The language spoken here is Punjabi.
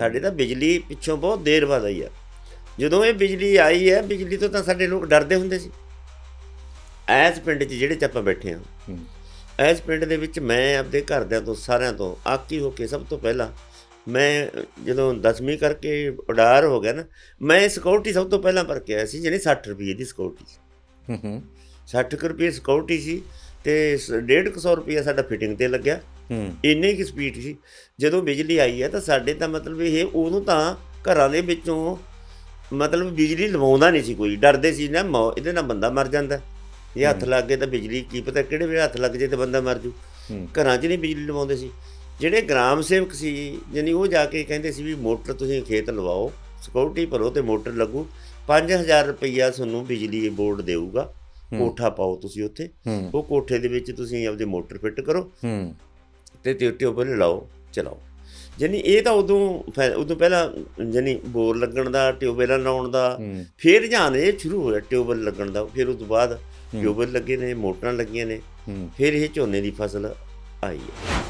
ਸਾਡੇ ਤਾਂ ਬਿਜਲੀ ਪਿੱਛੋਂ ਬਹੁਤ ਦੇਰ ਬਾਅਦ ਆਈ ਆ। ਜਦੋਂ ਇਹ ਬਿਜਲੀ ਆਈ ਹੈ ਬਿਜਲੀ ਤੋਂ ਤਾਂ ਸਾਡੇ ਲੋਕ ਡਰਦੇ ਹੁੰਦੇ ਸੀ। ਐਸ ਪਿੰਡ 'ਚ ਜਿਹੜੇ 'ਚ ਆਪਾਂ ਬੈਠੇ ਹਾਂ ਐਸ ਪਿੰਡ ਦੇ ਵਿੱਚ ਮੈਂ ਆਪਦੇ ਘਰਦਿਆਂ ਤੋਂ ਸਾਰਿਆਂ ਤੋਂ ਆਕੀ ਹੋ ਕੇ ਸਭ ਤੋਂ ਪਹਿਲਾਂ ਮੈਂ ਜਦੋਂ 10ਵੀਂ ਕਰਕੇ ਉਡਾਰ ਹੋ ਗਿਆ ਨਾ ਮੈਂ ਸਿਕਿਉਰਿਟੀ ਸਭ ਤੋਂ ਪਹਿਲਾਂ ਭਰ ਕੇ ਆਇਆ ਸੀ ਜਿਹੜੀ 60 ਰੁਪਏ ਦੀ ਸਿਕਿਉਰਿਟੀ ਹੂੰ ਹੂੰ। 60 ਕੁ ਰੁਪਏ ਸਿਕਿਉਰਿਟੀ ਸੀ ਤੇ 150 ਰੁਪਏ ਸਾਡਾ ਫਿਟਿੰਗ ਤੇ ਲੱਗਿਆ। ਇੰਨੀ ਕੀ ਸਪੀਡ ਸੀ। ਜਦੋਂ ਬਿਜਲੀ ਆਈ ਹੈ ਤਾਂ ਸਾਡੇ ਤਾਂ ਮਤਲਬ ਇਹ ਉਦੋਂ ਤਾਂ ਘਰਾਂ ਦੇ ਵਿੱਚੋਂ ਮਤਲਬ ਬਿਜਲੀ ਲਵਾਉਂਦਾ ਨਹੀਂ ਸੀ ਕੋਈ। ਡਰਦੇ ਸੀ ਨਾ ਇਹਦੇ ਨਾਲ ਬੰਦਾ ਮਰ ਜਾਂਦਾ। ਇਹ ਹੱਥ ਲੱਗ ਗਏ ਤਾਂ ਬਿਜਲੀ ਕੀ ਪਤਾ ਕਿਹੜੇ ਵੇਲੇ ਹੱਥ ਲੱਗ ਜੇ ਤੇ ਬੰਦਾ ਮਰ ਜੂ। ਘਰਾਂ 'ਚ ਨਹੀਂ ਬਿਜਲੀ ਲਵਾਉਂਦੇ ਸੀ। ਜਿਹੜੇ ਗ੍ਰਾਮ ਸੇਵਕ ਸੀ ਯਾਨੀ ਉਹ ਜਾ ਕੇ ਕਹਿੰਦੇ ਸੀ ਵੀ ਮੋਟਰ ਤੁਸੀਂ ਖੇਤ ਲਵਾਓ ਸਿਕਿਉਰਿਟੀ ਭਰੋ ਤੇ ਮੋਟਰ ਲੱਗੂ। 5000 ਰੁਪਈਆ ਤੁਹਾਨੂੰ ਬਿਜਲੀ ਬੋਰਡ ਦੇਊਗਾ। ਕੋਠਾ ਪਾਓ ਤੁਸੀਂ ਉੱਥੇ। ਉਹ ਕੋਠੇ ਦੇ ਵਿੱਚ ਤੁਸੀਂ ਆਪਦੇ ਮੋਟਰ ਫਿੱਟ ਕਰੋ। ਤੇ ਤੇ ਟਿਊਬਵੈਲ ਲਾਓ ਚਲਾਓ। ਜਾਨੀ ਇਹ ਤਾਂ ਉਦੋਂ ਉਦੋਂ ਪਹਿਲਾਂ ਜਾਨੀ ਬੋਰ ਲੱਗਣ ਦਾ ਟਿਊਬਵੈਲਾਂ ਲਾਉਣ ਦਾ ਫਿਰ ਜਾਣ ਇਹ ਸ਼ੁਰੂ ਹੋਇਆ ਟਿਊਬਵੈਲ ਲੱਗਣ ਦਾ ਫਿਰ ਉਸ ਤੋਂ ਬਾਅਦ ਟਿਊਬਵੈਲ ਲੱਗੇ ਨੇ ਮੋਟਰਾਂ ਲੱਗੀਆਂ ਨੇ ਫਿਰ ਇਹ ਝੋਨੇ ਦੀ ਫਸਲ ਆਈ ਹੈ।